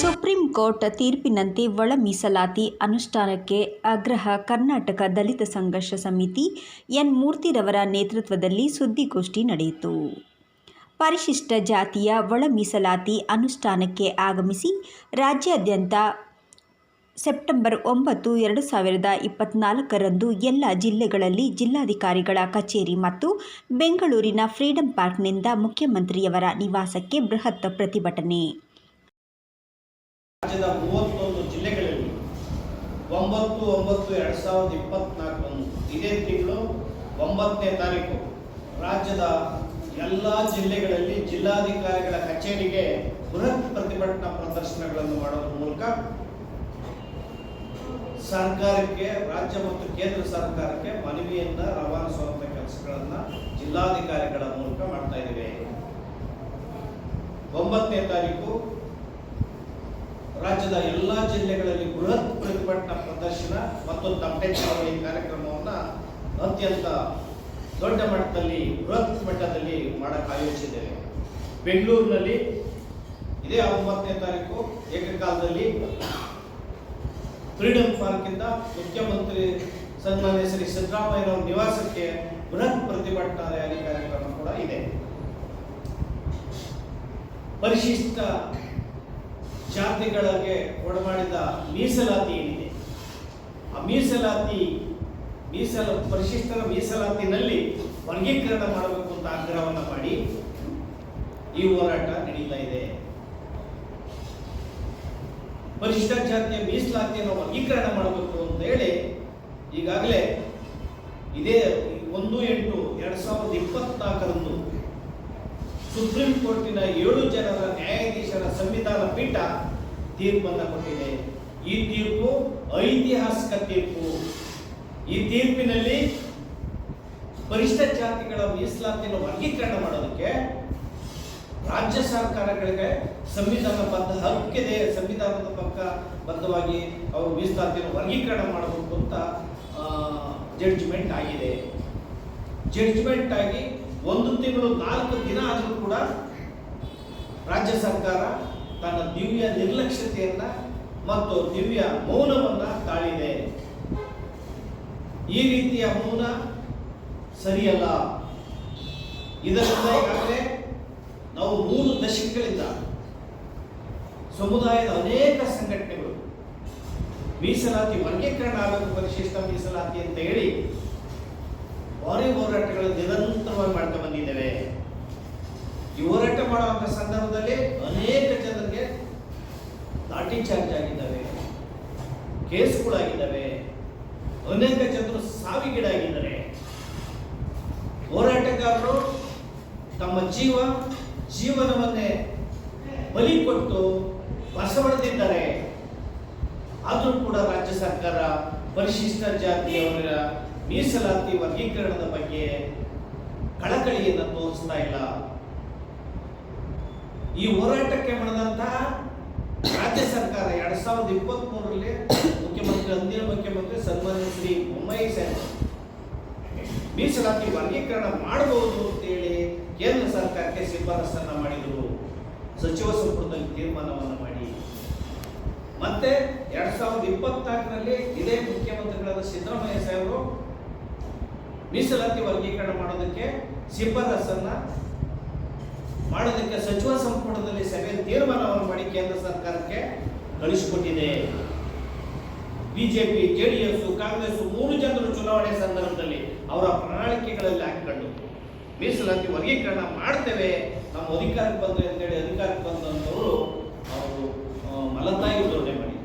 Supreme court ತೀರ್ಪಿನಂತೆ ಒಳ ಮೀಸಲಾತಿ ಅನುಷ್ಠಾನಕ್ಕೆ ಆಗ್ರಹ ಕರ್ನಾಟಕ ದಲಿತ ಸಂಘರ್ಷ ಸಮಿತಿ ಎನ್ ಮೂರ್ತಿರವರ ನೇತೃತ್ವದಲ್ಲಿ ಸುದ್ದಿಗೋಷ್ಠಿ ನಡೆಯಿತು. ಪರಿಶಿಷ್ಟ ಜಾತಿಯ ಒಳ ಮೀಸಲಾತಿ ಅನುಷ್ಠಾನಕ್ಕೆ ಆಗಮಿಸಿ ರಾಜ್ಯಾದ್ಯಂತ ಸೆಪ್ಟೆಂಬರ್ ಒಂಬತ್ತು, ಎರಡು ಸಾವಿರದ ಇಪ್ಪತ್ನಾಲ್ಕರಂದು ಎಲ್ಲ ಜಿಲ್ಲೆಗಳಲ್ಲಿ ಜಿಲ್ಲಾಧಿಕಾರಿಗಳ ಕಚೇರಿ ಮತ್ತು ಬೆಂಗಳೂರಿನ ಫ್ರೀಡಂ ಪಾರ್ಕ್ನಿಂದ ಮುಖ್ಯಮಂತ್ರಿಯವರ ನಿವಾಸಕ್ಕೆ ಬೃಹತ್ ಪ್ರತಿಭಟನೆ ರಾಜ್ಯದ ಮೂವತ್ತೊಂದು ಜಿಲ್ಲೆಗಳಲ್ಲಿ ಒಂಬತ್ತು ಎರಡು ಸಾವಿರದ ಇಪ್ಪತ್ನಾಲ್ಕರಂದು ಇದೇ ತಿಂಗಳು ಒಂಬತ್ತನೇ ತಾರೀಕು. ರಾಜ್ಯದ ಎಲ್ಲ ಜಿಲ್ಲೆಗಳಲ್ಲಿ ಜಿಲ್ಲಾಧಿಕಾರಿಗಳ ಕಚೇರಿಗೆ ಬೃಹತ್ ಪ್ರತಿಭಟನಾ ಪ್ರದರ್ಶನಗಳನ್ನು ಮಾಡುವ ಮೂಲಕ ಸರ್ಕಾರಕ್ಕೆ, ರಾಜ್ಯ ಮತ್ತು ಕೇಂದ್ರ ಸರ್ಕಾರಕ್ಕೆ ಮನವಿಯಿಂದ ರವಾನಿಸುವಂತಹ ಕೆಲಸಗಳನ್ನು ಜಿಲ್ಲಾಧಿಕಾರಿಗಳ ಮೂಲಕ ಮಾಡ್ತಾ ಇದ್ದೇವೆ. ಒಂಬತ್ತನೇ ತಾರೀಕು ರಾಜ್ಯದ ಎಲ್ಲ ಜಿಲ್ಲೆಗಳಲ್ಲಿ ಬೃಹತ್ ಪ್ರತಿಭಟನಾ ಪ್ರದರ್ಶನ ಮತ್ತು ತಪ್ಪೆ ಚಳವಳಿ ಕಾರ್ಯಕ್ರಮವನ್ನು ಅತ್ಯಂತ ದೊಡ್ಡ ಮಟ್ಟದಲ್ಲಿ, ಬೃಹತ್ ಮಟ್ಟದಲ್ಲಿ ಮಾಡಕ್ಕೆ ಆಯೋಜಿಸಿದ್ದೇವೆ. ಬೆಂಗಳೂರಿನಲ್ಲಿ ಇದೇ ಒಂಬತ್ತನೇ ತಾರೀಕು ಏಕಕಾಲದಲ್ಲಿ ಫ್ರೀಡಂ ಪಾರ್ಕ್ ಇಂದ ಮುಖ್ಯಮಂತ್ರಿ ಸನ್ಮಾನ್ಯ ಶ್ರೀ ಸಿದ್ದರಾಮಯ್ಯನವರ ನಿವಾಸಕ್ಕೆ ಬೃಹತ್ ಪ್ರತಿಭಟನಾ ರ್ಯಾಲಿ ಕಾರ್ಯಕ್ರಮ ಕೂಡ ಇದೆ. ಪರಿಶಿಷ್ಟ ಜಾತಿಗಳಿಗೆ ಒಡಮಾಡಿದ ಮೀಸಲಾತಿ ಏನಿದೆ? ಆ ಮೀಸಲಾತಿ, ಮೀಸಲ, ಪರಿಶಿಷ್ಟರ ಮೀಸಲಾತಿನಲ್ಲಿ ವರ್ಗೀಕರಣ ಮಾಡಬೇಕು ಅಂತ ಆಗ್ರಹವನ್ನು ಮಾಡಿ ಈ ಹೋರಾಟ ನಡೀತಾ ಇದೆ. ಪರಿಶಿಷ್ಟ ಜಾತಿಯ ಮೀಸಲಾತಿಯನ್ನು ವರ್ಗೀಕರಣ ಮಾಡಬೇಕು ಅಂತ ಹೇಳಿ ಈಗಾಗಲೇ ಇದೇ ಒಂದು ಎಂಟು ಎರಡ್ ಸಾವಿರದ ಇಪ್ಪತ್ನಾಲ್ಕರಂದು ಸುಪ್ರೀಂ ಕೋರ್ಟಿನ ಏಳು ಜನರ ನ್ಯಾಯಾಧೀಶರ ಸಂವಿಧಾನ ಪೀಠ ತೀರ್ಪನ್ನು ಕೊಟ್ಟಿದೆ. ಈ ತೀರ್ಪು ಐತಿಹಾಸಿಕ ತೀರ್ಪು. ಈ ತೀರ್ಪಿನಲ್ಲಿ ಪರಿಶಿಷ್ಟ ಜಾತಿಗಳ ಮೀಸಲಾತಿಯನ್ನು ವರ್ಗೀಕರಣ ಮಾಡೋದಕ್ಕೆ ರಾಜ್ಯ ಸರ್ಕಾರಗಳಿಗೆ ಸಂವಿಧಾನ ಬದ್ಧ, ಹಕ್ಕಿದೆ. ಸಂವಿಧಾನದ ಪಕ್ಕ ಬದ್ಧವಾಗಿ ಅವರು ಮೀಸಲಾತಿಯನ್ನು ವರ್ಗೀಕರಣ ಮಾಡಬೇಕು ಅಂತ ಜಡ್ಜ್ಮೆಂಟ್ ಆಗಿದೆ. ಜಡ್ಜ್ಮೆಂಟ್ ಆಗಿ ಒಂದು ತಿಂಗಳು, ನಾಲ್ಕು ದಿನ ಆದರೂ ಕೂಡ ರಾಜ್ಯ ಸರ್ಕಾರ ತನ್ನ ದಿವ್ಯ ನಿರ್ಲಕ್ಷ್ಯತೆಯನ್ನ ಮತ್ತು ದಿವ್ಯ ಮೌನವನ್ನ ತಾಳಿದೆ. ಈ ರೀತಿಯ ಮೌನ ಸರಿಯಲ್ಲ. ಇದರಿಂದ ನಾವು ಮೂರು ದಶಕಗಳಿಂದ ಸಮುದಾಯದ ಅನೇಕ ಸಂಘಟನೆಗಳು ಮೀಸಲಾತಿ ವರ್ಗೀಕರಣ ಆಗಬೇಕು ಪರಿಶಿಷ್ಟ ಮೀಸಲಾತಿ ಅಂತ ಹೇಳಿ ಭಾರಿ ಹೋರಾಟಗಳು ನಿರಂತರವಾಗಿ ಮಾಡ್ತಾ ಬಂದಿದ್ದೇವೆ. ಈ ಹೋರಾಟ ಮಾಡುವಂತ ಸಂದರ್ಭದಲ್ಲಿ ಅನೇಕ ಜನರಿಗೆ ಲಾಠಿ ಚಾರ್ಜ್ ಆಗಿದ್ದಾವೆ, ಕೇಸ್ಗಳಾಗಿದ್ದಾವೆ, ಅನೇಕ ಜನರು ಸಾವಿಗೀಡಾಗಿದ್ದಾರೆ. ಹೋರಾಟಗಾರರು ತಮ್ಮ ಜೀವ, ಜೀವನವನ್ನೇ ಬಲಿ ಕೊಟ್ಟು ಬಸವಡೆದಿದ್ದಾರೆ ಆದರೂ ಕೂಡ ರಾಜ್ಯ ಸರ್ಕಾರ ಪರಿಶಿಷ್ಟ ಜಾತಿಯವರ ಮೀಸಲಾತಿ ವರ್ಗೀಕರಣದ ಬಗ್ಗೆ ಕಳಕಳಿಯನ್ನು ತೋರಿಸ್ತಾ ಇಲ್ಲ. ಈ ಹೋರಾಟಕ್ಕೆ ಮಾಡಿದಂತಹ ರಾಜ್ಯ ಸರ್ಕಾರ ಎರಡ್ ಸಾವಿರದ ಇಪ್ಪತ್ತ್ ಮೂರರಲ್ಲಿ ಮುಖ್ಯಮಂತ್ರಿ, ಅಂದಿನ ಮುಖ್ಯಮಂತ್ರಿ ಸನ್ಮಾನ್ಯ ಶ್ರೀ ಬೊಮ್ಮಾಯಿ ಸಾಹೇಬ್ ಮೀಸಲಾತಿ ವರ್ಗೀಕರಣ ಮಾಡಬಹುದು ಅಂತೇಳಿ ಕೇಂದ್ರ ಸರ್ಕಾರಕ್ಕೆ ಶಿಫಾರಸನ್ನ ಮಾಡಿದರು. ಸಚಿವ ಸಂಪುಟದಲ್ಲಿ ತೀರ್ಮಾನವನ್ನು ಮಾಡಿ. ಮತ್ತೆ ಎರಡ್ ಸಾವಿರದ ಇಪ್ಪತ್ನಾಲ್ಕರಲ್ಲಿ ಇದೇ ಮುಖ್ಯಮಂತ್ರಿಗಳಾದ ಸಿದ್ದರಾಮಯ್ಯ ಸಾಹೇಬರು ಮೀಸಲಾತಿ ವರ್ಗೀಕರಣ ಮಾಡೋದಕ್ಕೆ ಶಿಫಾರಸನ್ನ ಮಾಡೋದಕ್ಕೆ ಸಚಿವ ಸಂಪುಟದಲ್ಲಿ ಸಭೆ ತೀರ್ಮಾನವನ್ನು ಮಾಡಿ ಕೇಂದ್ರ ಸರ್ಕಾರಕ್ಕೆ ಕಳಿಸಿಕೊಟ್ಟಿದೆ ಬಿಜೆಪಿ, ಜೆಡಿಎಸ್, ಕಾಂಗ್ರೆಸ್ ಮೂರು ಜನರು ಚುನಾವಣೆ ಸಂದರ್ಭದಲ್ಲಿ ಅವರ ಪ್ರಣಾಳಿಕೆಗಳಲ್ಲಿ ಹಾಕಿಕೊಂಡು ಮೀಸಲಾತಿ ವರ್ಗೀಕರಣ ಮಾಡ್ತೇವೆ, ನಮ್ಮ ಅಧಿಕಾರಕ್ಕೆ ಬಂದ್ರೆ ಅಂತೇಳಿ ಅಧಿಕಾರಕ್ಕೆ ಬಂದಂಥವರು ಅವರು ಮಲತಾಯಿ ಧೋರಣೆ ಮಾಡಿ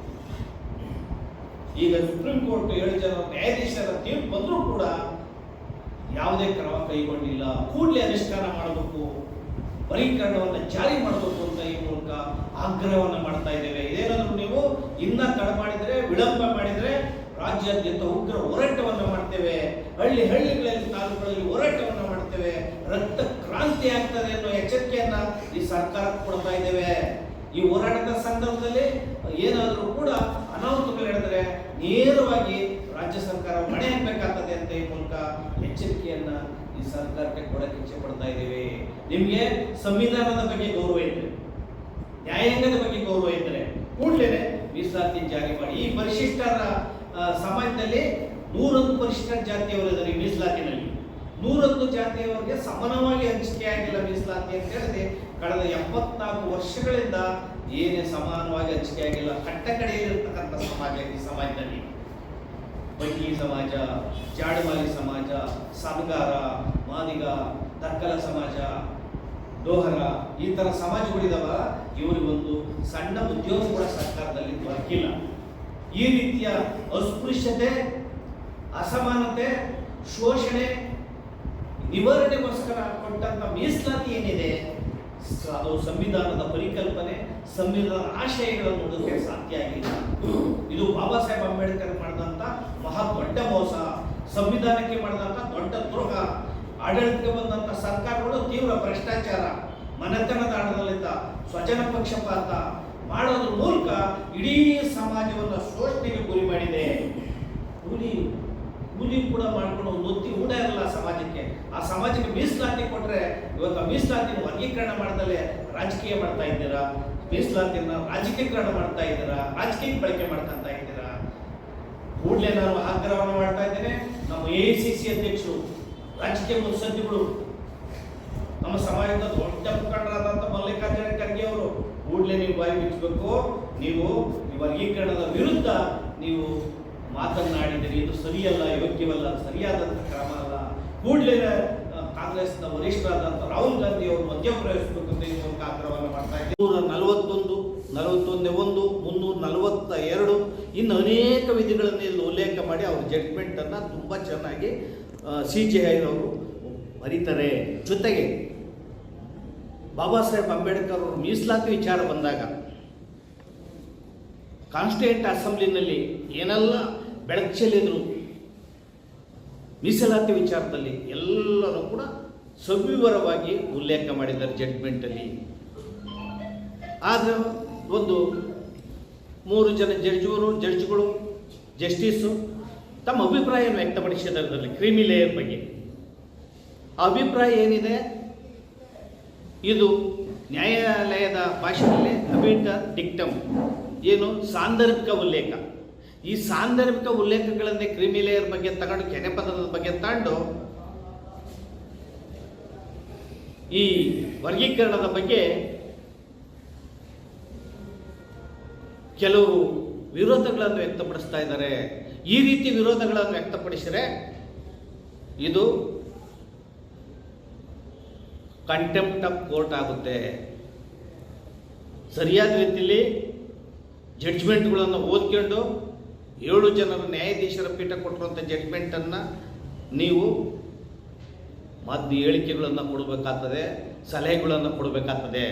ಈಗ ಸುಪ್ರೀಂ ಕೋರ್ಟ್ ಏಳು ಜನ ನ್ಯಾಯಾಧೀಶರ ತೀರ್ಪು ಬಂದರೂ ಕೂಡ ಯಾವುದೇ ಕ್ರಮ ಕೈಗೊಂಡಿಲ್ಲ. ಕೂಡಲೇ ಅನುಷ್ಠಾನ ಮಾಡಬೇಕು. ವರ್ಗೀಕರಣವನ್ನು ಜಾರಿ ಮಾಡಬೇಕು ಅಂತ ಈ ಮೂಲಕ ಆಗ್ರಹವನ್ನು ಮಾಡ್ತಾ ಇದ್ದೇವೆ. ಇದೇನಾದರೂ ನೀವು ಇನ್ನ ತಡ ಮಾಡಿದ್ರೆ, ವಿಳಂಬ ಮಾಡಿದ್ರೆ ರಾಜ್ಯಾದ್ಯಂತ ಉಗ್ರ ಹೋರಾಟವನ್ನು ಮಾಡ್ತೇವೆ. ಹಳ್ಳಿ ಹಳ್ಳಿಗಳಲ್ಲಿ, ತಾಲೂಕುಗಳಲ್ಲಿ ಹೋರಾಟವನ್ನು ಮಾಡ್ತೇವೆ. ರಕ್ತ ಕ್ರಾಂತಿ ಆಗ್ತದೆ ಅನ್ನೋ ಎಚ್ಚರಿಕೆಯನ್ನ ಈ ಸರ್ಕಾರಕ್ಕೆ ಕೊಡ್ತಾ ಇದ್ದೇವೆ. ಈ ಹೋರಾಟದ ಸಂದರ್ಭದಲ್ಲಿ ಏನಾದರೂ ಕೂಡ ಅನಾಹುತಗಳು ನಡೆದರೆ ನೇರವಾಗಿ ರಾಜ್ಯ ಸರ್ಕಾರ ಮಣೆ ಹಾಕಬೇಕಾಗ್ತದೆ ಅಂತ ಈ ಮೂಲಕ ಎಚ್ಚರಿಕೆಯನ್ನ ಈ ಸರ್ಕಾರಕ್ಕೆ ಕೊಡಕ್ಕೆ ಇಚ್ಛೆ ಪಡ್ತಾ ಇದ್ದೇವೆ. ನಿಮಗೆ ಸಂವಿಧಾನದ ಬಗ್ಗೆ ಗೌರವ ಇದ್ರೆ ನ್ಯಾಯಾಂಗದ ಬಗ್ಗೆ ಗೌರವ ಇದ್ರೆ ಪರಿಶಿಷ್ಟರ ಆ, ಸಮಾಜದಲ್ಲಿ ನೂರೊಂದು ಪರಿಶಿಷ್ಟ ಜಾತಿಯವರು ಇದ್ದಾರೆ ಈ ಮೀಸಲಾತಿನಲ್ಲಿ. ನೂರೊಂದು ಜಾತಿಯವರಿಗೆ ಸಮಾನವಾಗಿ ಹಂಚಿಕೆ ಆಗಿಲ್ಲ ಮೀಸಲಾತಿ ಅಂತ ಹೇಳಿದ್ರೆ ಕಳೆದ ಎಪ್ಪತ್ನಾಲ್ಕು ವರ್ಷಗಳಿಂದ ಏನೇ ಸಮಾನವಾಗಿ ಹಂಚಿಕೆ ಆಗಿಲ್ಲ. ಕಟ್ಟಕಡೆಯಲ್ಲಿರ್ತಕ್ಕಂಥ ಸಮಾಜ ಈ ಸಮಾಜದಲ್ಲಿ. ಬೈಕಿ ಸಮಾಜ ಜಾಡಮಾಲಿ ಸಮಾಜ ಸನ್ಗಾರ ಮಾದಿಗ ತಕ್ಕಲ ಸಮಾಜ ಡೋಹರ ಈ ಥರ ಸಮಾಜಗಳಿದಾವ ಇವರಿಗೊಂದು ಸಣ್ಣ ಉದ್ಯೋಗ ಕೂಡ ಸರ್ಕಾರದಲ್ಲಿ ದೊರಕಿಲ್ಲ ಈ ರೀತಿಯ ಅಸ್ಪೃಶ್ಯತೆ, ಅಸಮಾನತೆ, ಶೋಷಣೆ, ನಿವಾರಣೆಗೋಸ್ಕರ ಕೊಟ್ಟಂತ ಮೀಸಲಾತಿ ಏನಿದೆ ಅದು ಸಂವಿಧಾನದ ಪರಿಕಲ್ಪನೆ ಸಂವಿಧಾನ ಆಶಯಗಳನ್ನು ನೋಡೋದಕ್ಕೆ ಸಾಧ್ಯ ಆಗಿಲ್ಲ. ಇದು ಬಾಬಾ ಸಾಹೇಬ್ ಅಂಬೇಡ್ಕರ್ ಮಾಡಿದಂತ ಮಹಾ ದೊಡ್ಡ ಮೋಸ, ಸಂವಿಧಾನಕ್ಕೆ ಮಾಡಿದಂತ ದೊಡ್ಡ ದ್ರೋಹ, ಆಡಳಿತಕ್ಕೆ ಬಂದಂತ ಸರ್ಕಾರಗಳು ತೀವ್ರ ಭ್ರಷ್ಟಾಚಾರ, ಮನೆತನದ ಆಡಳಿತ ಸ್ವಜನ ಪಕ್ಷಪಾತ ಮಾಡೋದ್ರ ಮೂಲಕ ಇಡೀ ಸಮಾಜವನ್ನು ಶೋಷಣೆಗೆ ಗುರಿ ಮಾಡಿದೆ. ಕೂಲಿ ಕೂಲಿ ಕೂಡ ಮಾಡ್ಕೊಂಡು ಒಂದು ಒತ್ತಿ ಊಟ ಇರಲ್ಲ ಸಮಾಜಕ್ಕೆ. ಆ ಸಮಾಜಕ್ಕೆ ಮೀಸಲಾತಿ ಕೊಟ್ರೆ ಇವತ್ತು ಮೀಸಲಾತಿ ವರ್ಗೀಕರಣ ಮಾಡ್ದಲೇ ರಾಜಕೀಯ ಮಾಡ್ತಾ ಇದ್ದೀರಾ? ಮೀಸಲಾತಿನ ರಾಜಕೀಕರಣ ಮಾಡ್ತಾ ಇದ್ದೀರಾ? ರಾಜಕೀಯ ಬಳಕೆ ಮಾಡ್ಕೊಂತ ಇದ್ದೀರಾ? ಕೂಡಲೇ ನಾನು ಆಗ್ರಹವನ್ನು ಮಾಡ್ತಾ ಇದ್ದೇನೆ. ನಮ್ಮ ಎ ಸಿ ಸಿ ಅಧ್ಯಕ್ಷರು, ರಾಜಕೀಯ ಮುತ್ಸದ್ದಿಗಳು ನಮ್ಮ ಸಮಾಜದ ದೊಡ್ಡ ಮುಖಂಡರಾದಂಥ ಮಲ್ಲಿಕಾರ್ಜುನ ಖರ್ಗೆ ಅವರು, ಕೂಡಲೇ ನೀವು ಬಾಯಿ ಬಿಚ್ಚಬೇಕು. ನೀವು ವರ್ಗೀಕರಣದ ವಿರುದ್ಧ ನೀವು ಮಾತನ್ನಾಡಿದ್ದೀರಿ. ಇದು ಸರಿಯಲ್ಲ, ಯೋಗ್ಯವಲ್ಲ, ಸರಿಯಾದಂಥ ಕ್ರಮ ಅಲ್ಲ. ಕೂಡಲೇ ಕಾಂಗ್ರೆಸ್ನ ವರಿಷ್ಠರಾದಂಥ ರಾಹುಲ್ ಗಾಂಧಿ ಅವರು ಮಧ್ಯಪ್ರವೇಶಿಸಬೇಕು ಅಂತ ಈ ಮೂಲಕ ಆಗ್ರಹವನ್ನು ಮಾಡ್ತಾ ನೂರ ನಲವತ್ತೊಂದು, ನಲವತ್ತೊಂದೇ ಒಂದು, ಮುನ್ನೂರ ನಲವತ್ತ ಎರಡು, ಇನ್ನು ಅನೇಕ ವಿಧಿಗಳನ್ನು ಇಲ್ಲಿ ಉಲ್ಲೇಖ ಮಾಡಿ ಅವ್ರ ಜಡ್ಜ್ಮೆಂಟನ್ನು ತುಂಬ ಚೆನ್ನಾಗಿ ಸಿ ಜೆ ಅವರು ಬರೀತಾರೆ. ಜೊತೆಗೆ ಬಾಬಾ ಸಾಹೇಬ್ ಅಂಬೇಡ್ಕರ್ ಅವರು ಮೀಸಲಾತಿ ವಿಚಾರ ಬಂದಾಗ ಕಾನ್ಸ್ಟಿಟ್ಯೂಂಟ್ ಅಸೆಂಬ್ಲಿನಲ್ಲಿ ಏನೆಲ್ಲ ಬೆಳಕಲ್ಲಿದ್ರು ಮೀಸಲಾತಿ ವಿಚಾರದಲ್ಲಿ ಎಲ್ಲರೂ ಕೂಡ ಸವಿವರವಾಗಿ ಉಲ್ಲೇಖ ಮಾಡಿದ್ದಾರೆ ಜಡ್ಜ್ಮೆಂಟಲ್ಲಿ ಆದರೆ ಒಂದು ಮೂರು ಜನ ಜಡ್ಜ್ಗಳು ಜಡ್ಜ್ಗಳು ಜಸ್ಟಿಸು ತಮ್ಮ ಅಭಿಪ್ರಾಯವನ್ನು ವ್ಯಕ್ತಪಡಿಸಿದ್ದಾರೆ ಅದರಲ್ಲಿ, ಕ್ರಿಮಿ ಲೇಯರ್ ಬಗ್ಗೆ. ಅಭಿಪ್ರಾಯ ಏನಿದೆ? ಇದು ನ್ಯಾಯಾಲಯದ ಭಾಷೆಯಲ್ಲಿ ಅಬಿಟ ಡಿಕ್ಟಮ್. ಏನು ಸಾಂದರ್ಭಿಕ ಉಲ್ಲೇಖ. ಈ ಸಾಂದರ್ಭಿಕ ಉಲ್ಲೇಖಗಳನ್ನೇ ಕ್ರಿಮಿಲೇಯರ್ ಬಗ್ಗೆ ತಗೊಂಡು ಕೆನೆ ಪದರದ ಬಗ್ಗೆ ತಗೊಂಡು ಈ ವರ್ಗೀಕರಣದ ಬಗ್ಗೆ ಕೆಲವು ವಿರೋಧಗಳನ್ನು ವ್ಯಕ್ತಪಡಿಸ್ತಾ ಇದ್ದಾರೆ. ಈ ರೀತಿ ವಿರೋಧಗಳನ್ನು ವ್ಯಕ್ತಪಡಿಸಿದರೆ ಇದು ಕಂಟೆಂಪ್ಟ್ ಆಫ್ ಕೋರ್ಟ್ ಆಗುತ್ತೆ. ಸರಿಯಾದ ರೀತಿಯಲ್ಲಿ ಜಡ್ಜ್ಮೆಂಟ್ಗಳನ್ನು ಓದ್ಕೊಂಡು ಏಳು ಜನರ ನ್ಯಾಯಾಧೀಶರ ಪೀಠ ಕೊಟ್ಟಿರುವಂಥ ಜಡ್ಜ್ಮೆಂಟನ್ನು ನೀವು ಮದ್ದು ಹೇಳಿಕೆಗಳನ್ನು ಕೊಡಬೇಕಾಗ್ತದೆ, ಸಲಹೆಗಳನ್ನು ಕೊಡಬೇಕಾಗ್ತದೆ.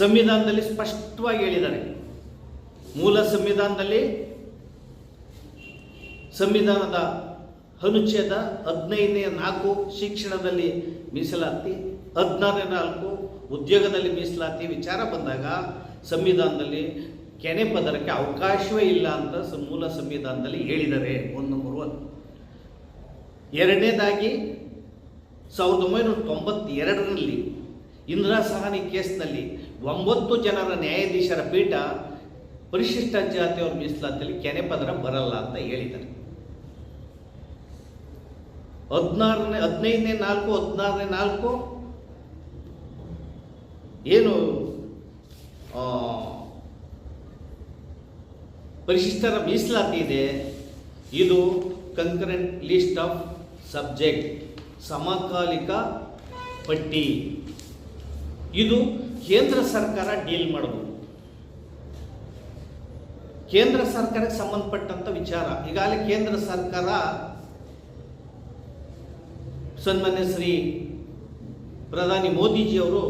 ಸಂವಿಧಾನದಲ್ಲಿ ಸ್ಪಷ್ಟವಾಗಿ ಹೇಳಿದ್ದಾರೆ. ಮೂಲ ಸಂವಿಧಾನದಲ್ಲಿ ಸಂವಿಧಾನದ ಅನುಚ್ಛೇದ ಹದಿನೈದನೇ ನಾಲ್ಕು ಶಿಕ್ಷಣದಲ್ಲಿ ಮೀಸಲಾತಿ, ಹದಿನಾರನೇ ನಾಲ್ಕು ಉದ್ಯೋಗದಲ್ಲಿ ಮೀಸಲಾತಿ ವಿಚಾರ ಬಂದಾಗ ಸಂವಿಧಾನದಲ್ಲಿ ಕೆನೆ ಪದರಕ್ಕೆ ಅವಕಾಶವೇ ಇಲ್ಲ ಅಂತ ಮೂಲ ಸಂವಿಧಾನದಲ್ಲಿ ಹೇಳಿದ್ದಾರೆ ಒಂದು ನಂಬರ್ ಒನ್ ಎರಡನೇದಾಗಿ, ಸಾವಿರದ ಒಂಬೈನೂರ ತೊಂಬತ್ತೆರಡರಲ್ಲಿ ಇಂದಿರಾ ಸಹಾನಿ ಕೇಸ್ನಲ್ಲಿ ಒಂಬತ್ತು ಜನರ ನ್ಯಾಯಾಧೀಶರ ಪೀಠ ಪರಿಶಿಷ್ಟ ಜಾತಿಯವ್ರ ಮೀಸಲಾತಿಯಲ್ಲಿ ಕೆನೆ ಪದರ ಬರಲ್ಲ ಅಂತ ಹೇಳಿದ್ದಾರೆ. ಹದಿನಾರನೇ, ಹದಿನೈದನೇ ನಾಲ್ಕು, ಹದಿನಾರನೇ ನಾಲ್ಕು, ಏನು ಪರಿಶಿಷ್ಟರ ಮೀಸಲಾತಿ ಇದೆ. ಇದು ಕಂಕರೆಂಟ್ ಲಿಸ್ಟ್ ಆಫ್ ಸಬ್ಜೆಕ್ಟ್ ಸಮಕಾಲಿಕ ಪಟ್ಟಿ. ಇದು ಕೇಂದ್ರ ಸರ್ಕಾರ ಡೀಲ್ ಮಾಡಬಹುದು ಕೇಂದ್ರ ಸರ್ಕಾರಕ್ಕೆ ಸಂಬಂಧಪಟ್ಟಂತ ವಿಚಾರ. ಈಗಾಗಲೇ ಕೇಂದ್ರ ಸರ್ಕಾರ ಸನ್ಮಾನ್ಯ ಶ್ರೀ ಪ್ರಧಾನಿ ಮೋದಿಜಿಯವರು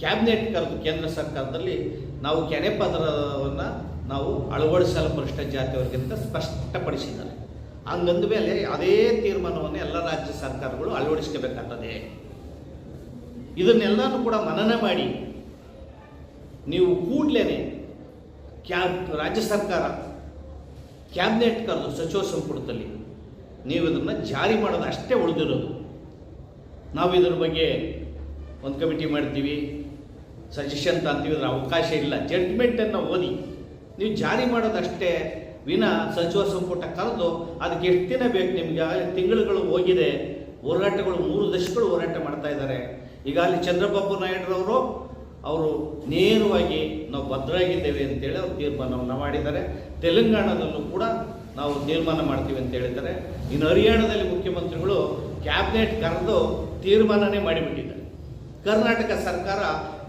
ಕ್ಯಾಬಿನೆಟ್ ಕರೆದು ಕೇಂದ್ರ ಸರ್ಕಾರದಲ್ಲಿ ನಾವು ಕೆನೆ ಪದರವನ್ನು ನಾವು ಅಳವಡಿಸಲು ಪರಿಷ್ಠ ಜಾತಿಯವರಿಗಿಂತ ಸ್ಪಷ್ಟಪಡಿಸಿದ್ದಾರೆ. ಹಂಗಂದ ಮೇಲೆ ಅದೇ ತೀರ್ಮಾನವನ್ನು ಎಲ್ಲ ರಾಜ್ಯ ಸರ್ಕಾರಗಳು ಅಳವಡಿಸ್ಕೋಬೇಕಾಗ್ತದೆ. ಇದನ್ನೆಲ್ಲನೂ ಕೂಡ ಮನನ ಮಾಡಿ ನೀವು ಕೂಡಲೇ ಕ್ಯಾಬ್ ರಾಜ್ಯ ಸರ್ಕಾರ ಕ್ಯಾಬಿನೆಟ್ ಕರೆದು ಸಚಿವ ಸಂಪುಟದಲ್ಲಿ ನೀವು ಇದನ್ನು ಜಾರಿ ಮಾಡೋದು ಅಷ್ಟೇ ಉಳಿದಿರೋದು. ನಾವು ಇದ್ರ ಬಗ್ಗೆ ಒಂದು ಕಮಿಟಿ ಮಾಡ್ತೀವಿ ಸಜೆಷನ್ ತಂತೀವಿ ಅದ್ರ ಅವಕಾಶ ಇಲ್ಲ. ಜಡ್ಜ್ಮೆಂಟನ್ನು ಓದಿ. ನೀವು ಜಾರಿ ಮಾಡೋದಷ್ಟೇ ವಿನ ಸಚಿವ ಸಂಪುಟ ಕರೆದು ಅದಕ್ಕೆ ಎಷ್ಟು ದಿನ ಬೇಕು ನಿಮಗೆ? ತಿಂಗಳುಗಳು ಹೋಗಿದೆ. ಹೋರಾಟಗಳು ಮೂರು ದಶಕಗಳು ಹೋರಾಟ ಮಾಡ್ತಾ ಇದ್ದಾರೆ. ಈಗ ಅಲ್ಲಿ ಚಂದ್ರಬಾಬು ನಾಯ್ಡುರವರು, ಅವರು ನೇರವಾಗಿ ನಾವು ಭದ್ರಾಗಿದ್ದೇವೆ ಅಂತೇಳಿ ಅವರು ತೀರ್ಮಾನವನ್ನು ಮಾಡಿದ್ದಾರೆ. ತೆಲಂಗಾಣದಲ್ಲೂ ಕೂಡ ನಾವು ತೀರ್ಮಾನ ಮಾಡ್ತೀವಿ ಅಂತ ಹೇಳಿದ್ದಾರೆ. ಇನ್ನು ಹರಿಯಾಣದಲ್ಲಿ ಮುಖ್ಯಮಂತ್ರಿಗಳು ಕ್ಯಾಬಿನೆಟ್ ಕರೆದು ತೀರ್ಮಾನನೇ ಮಾಡಿಬಿಟ್ಟಿದ್ದಾರೆ. ಕರ್ನಾಟಕ ಸರ್ಕಾರ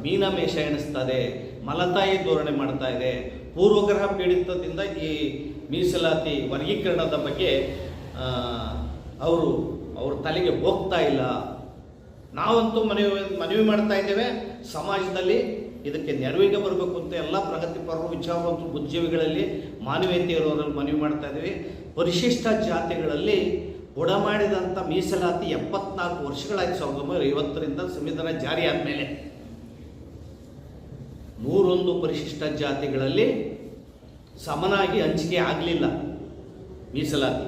ಮೀನಮೇಷ ಎಣಿಸ್ತದೆ, ಮಲತಾಯಿ ಧೋರಣೆ ಮಾಡ್ತಾ ಇದೆ. ಪೂರ್ವಗ್ರಹ ಪೀಡಿತದಿಂದ ಈ ಮೀಸಲಾತಿ ವರ್ಗೀಕರಣದ ಬಗ್ಗೆ ಅವರು, ಅವ್ರ ತಲೆಗೆ ಹೋಗ್ತಾ ಇಲ್ಲ. ನಾವಂತೂ ಮನವಿ ಮನವಿ ಮಾಡ್ತಾ ಇದ್ದೇವೆ. ಸಮಾಜದಲ್ಲಿ ಇದಕ್ಕೆ ನೆರವಿಗೆ ಬರಬೇಕು ಅಂತ ಎಲ್ಲ ಪ್ರಗತಿಪರರು ವಿಚಾರವಂತರು ಬುದ್ಧಿಜೀವಿಗಳಲ್ಲಿ ಮಾನವೀಯತೆ ಇರೋರಲ್ಲಿ ಮನವಿ ಮಾಡ್ತಾ ಇದ್ದೀವಿ. ಪರಿಶಿಷ್ಟ ಜಾತಿಗಳಲ್ಲಿ ಒಡಮಾಡಿದಂಥ ಮೀಸಲಾತಿ ಎಪ್ಪತ್ನಾಲ್ಕು ವರ್ಷಗಳಾಯ್ತು, ಸಾವಿರದ ಒಂಬೈನೂರ ಐವತ್ತರಿಂದ ಸಂವಿಧಾನ ಜಾರಿ ಆದಮೇಲೆ. ನೂರೊಂದು ಪರಿಶಿಷ್ಟ ಜಾತಿಗಳಲ್ಲಿ ಸಮನಾಗಿ ಹಂಚಿಕೆ ಆಗಲಿಲ್ಲ. ಮೀಸಲಾತಿ,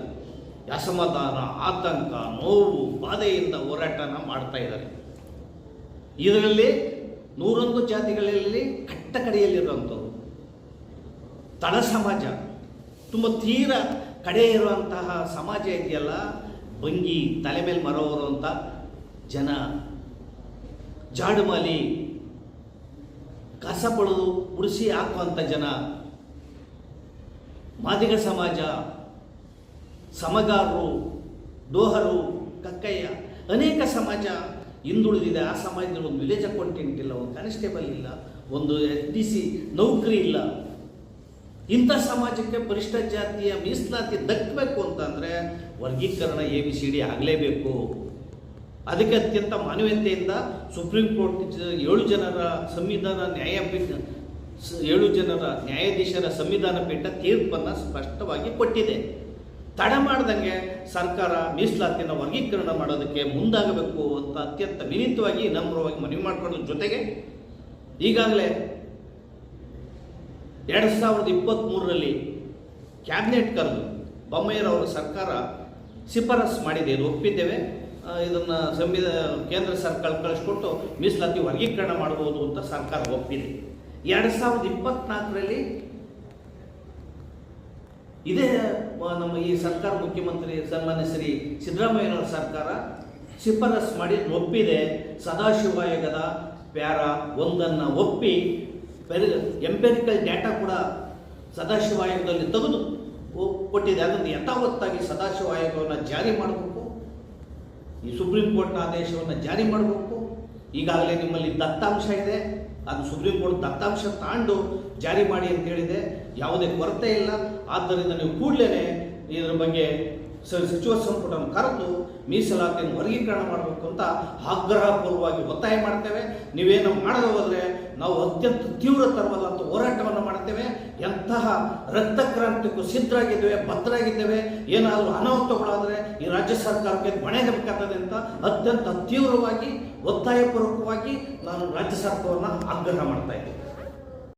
ಅಸಮಾಧಾನ, ಆತಂಕ, ನೋವು, ಬಾಧೆಯಿಂದ ಹೋರಾಟನ ಮಾಡ್ತಾ ಇದ್ದಾರೆ. ಇದರಲ್ಲಿ ನೂರೊಂದು ಜಾತಿಗಳಲ್ಲಿ ಕಟ್ಟ ಕಡೆಯಲ್ಲಿರುವಂಥವ್ರು ತಳ ಸಮಾಜ, ತುಂಬ ತೀರ ಕಡೆ ಇರುವಂತಹ ಸಮಾಜ ಇದೆಯಲ್ಲ ಬಂಗಿ ತಲೆ ಮೇಲೆ ಮರವರುವಂಥ ಜನ ಜಾಡುಮಾಲಿ ಕಸ ಪಡೆದು ಉಡಿಸಿ ಹಾಕುವಂಥ ಜನ. ಮಾದಿಗ ಸಮಾಜ, ಸಮಗಾರರು ದೋಹರು ಕಕ್ಕಯ್ಯ, ಅನೇಕ ಸಮಾಜ ಹಿಂದುಳಿದಿದೆ. ಆ ಸಮಾಜದಲ್ಲಿ ಒಂದು ವಿಲೇಜ್ ಅಕೌಂಟೆಂಟ್ ಇಲ್ಲ, ಒಂದು ಕಾನ್ಸ್ಟೇಬಲ್ ಇಲ್ಲ, ಒಂದು ಎಸ್ ಡಿ ಸಿ ನೌಕರಿ ಇಲ್ಲ. ಇಂಥ ಸಮಾಜಕ್ಕೆ ಪರಿಷ್ಠ ಜಾತಿಯ ಮೀಸಲಾತಿ ದಕ್ಕಬೇಕು ಅಂತಂದರೆ ವರ್ಗೀಕರಣ ಎ ಬಿ ಸಿ ಡಿ ಆಗಲೇಬೇಕು. ಅದಕ್ಕೆ ಅತ್ಯಂತ ಮಾನವೀಯತೆಯಿಂದ ಸುಪ್ರೀಂ ಕೋರ್ಟ್ ಏಳು ಜನರ ಸಂವಿಧಾನ ನ್ಯಾಯಪೀಠ ಏಳು ಜನರ ನ್ಯಾಯಾಧೀಶರ ಸಂವಿಧಾನ ಪೀಠ ತೀರ್ಪನ್ನು ಸ್ಪಷ್ಟವಾಗಿ ಕೊಟ್ಟಿದೆ. ತಡ ಮಾಡ್ದಂಗೆ ಸರ್ಕಾರ ಮೀಸಲಾತಿಯನ್ನು ವರ್ಗೀಕರಣ ಮಾಡೋದಕ್ಕೆ ಮುಂದಾಗಬೇಕು ಅಂತ ಅತ್ಯಂತ ವಿನೀತವಾಗಿ ನಮ್ರವಾಗಿ ಮನವಿ ಮಾಡಿಕೊಳ್ಳೋದ್ರ ಜೊತೆಗೆ ಈಗಾಗಲೇ ಎರಡು ಸಾವಿರದ ಇಪ್ಪತ್ತ್ಮೂರರಲ್ಲಿ ಕ್ಯಾಬಿನೆಟ್ ಕರೆದು ಬೊಮ್ಮೆಯರವರ ಸರ್ಕಾರ ಶಿಫಾರಸ್ ಮಾಡಿದೆ, ಇದು ಒಪ್ಪಿದ್ದೇವೆ. ಇದನ್ನು ಸಂವಿಧಾನ ಕೇಂದ್ರ ಸರ್ಕಾರ ಕಳಿಸ್ಕೊಟ್ಟು ಮೀಸಲಾತಿ ವರ್ಗೀಕರಣ ಮಾಡಬಹುದು ಅಂತ ಸರ್ಕಾರ ಒಪ್ಪಿದೆ. ಎರಡು ಸಾವಿರದ ಇಪ್ಪತ್ನಾಲ್ಕರಲ್ಲಿ ಇದೇ ನಮ್ಮ ಈ ಸರ್ಕಾರ ಮುಖ್ಯಮಂತ್ರಿ ಸನ್ಮಾನ್ಯ ಶ್ರೀ ಸಿದ್ದರಾಮಯ್ಯನವರ ಸರ್ಕಾರ ಶಿಫಾರಸ್ ಮಾಡಿ ಒಪ್ಪಿದೆ. ಸದಾಶಿವ ಆಯೋಗದ ಪ್ಯಾರ ಒಂದನ್ನು ಒಪ್ಪಿ ಎಂಪೆರಿಕಲ್ ಡೇಟಾ ಕೂಡ ಸದಾಶಿವ ಆಯೋಗದಲ್ಲಿ ತೆಗೆದು ಕೊಟ್ಟಿದೆ. ಅದನ್ನು ಯಥಾವತ್ತಾಗಿ ಸದಾಶಿವ ಆಯೋಗವನ್ನು ಜಾರಿ ಮಾಡಬೇಕು. ಈ ಸುಪ್ರೀಂ ಕೋರ್ಟ್ನ ಆದೇಶವನ್ನು ಜಾರಿ ಮಾಡಬೇಕು. ಈಗಾಗಲೇ ನಿಮ್ಮಲ್ಲಿ ದತ್ತಾಂಶ ಇದೆ. ಅದು ಸುಪ್ರೀಂ ಕೋರ್ಟ್ ದತ್ತಾಂಶ ತಾಂಡು ಜಾರಿ ಮಾಡಿ ಅಂತ ಹೇಳಿದೆ. ಯಾವುದೇ ಕೊರತೆ ಇಲ್ಲ. ಆದ್ದರಿಂದ ನೀವು ಕೂಡಲೇ ಇದರ ಬಗ್ಗೆ ಸಚಿವ ಸಂಪುಟ ಕರೆದು ಮೀಸಲಾತಿಯನ್ನು ವರ್ಗೀಕರಣ ಮಾಡಬೇಕು ಅಂತ ಆಗ್ರಹಪೂರ್ವವಾಗಿ ಒತ್ತಾಯ ಮಾಡ್ತೇವೆ. ನೀವೇನು ಮಾಡದೆ ಹೋದರೆ ನಾವು ಅತ್ಯಂತ ತೀವ್ರತರವಾದಂಥ ಹೋರಾಟವನ್ನು ಮಾಡ್ತೇವೆ ಎಂತಹ ರಕ್ತಕ್ರಾಂತಿಗೂ ಸಿದ್ಧರಾಗಿದ್ದೇವೆ ಬದ್ಧರಾಗಿದ್ದೇವೆ ಏನಾದರೂ ಅನಾಹುತಗಳಾದರೆ ಈ ರಾಜ್ಯ ಸರ್ಕಾರಕ್ಕೆ ಹೊಣೆ ಬೇಕಾಗ್ತದೆ ಅಂತ ಅತ್ಯಂತ ತೀವ್ರವಾಗಿ, ಒತ್ತಾಯಪೂರ್ವಕವಾಗಿ ನಾನು ರಾಜ್ಯ ಸರ್ಕಾರವನ್ನು ಆಗ್ರಹ ಮಾಡ್ತಾ ಇದ್ದೇನೆ.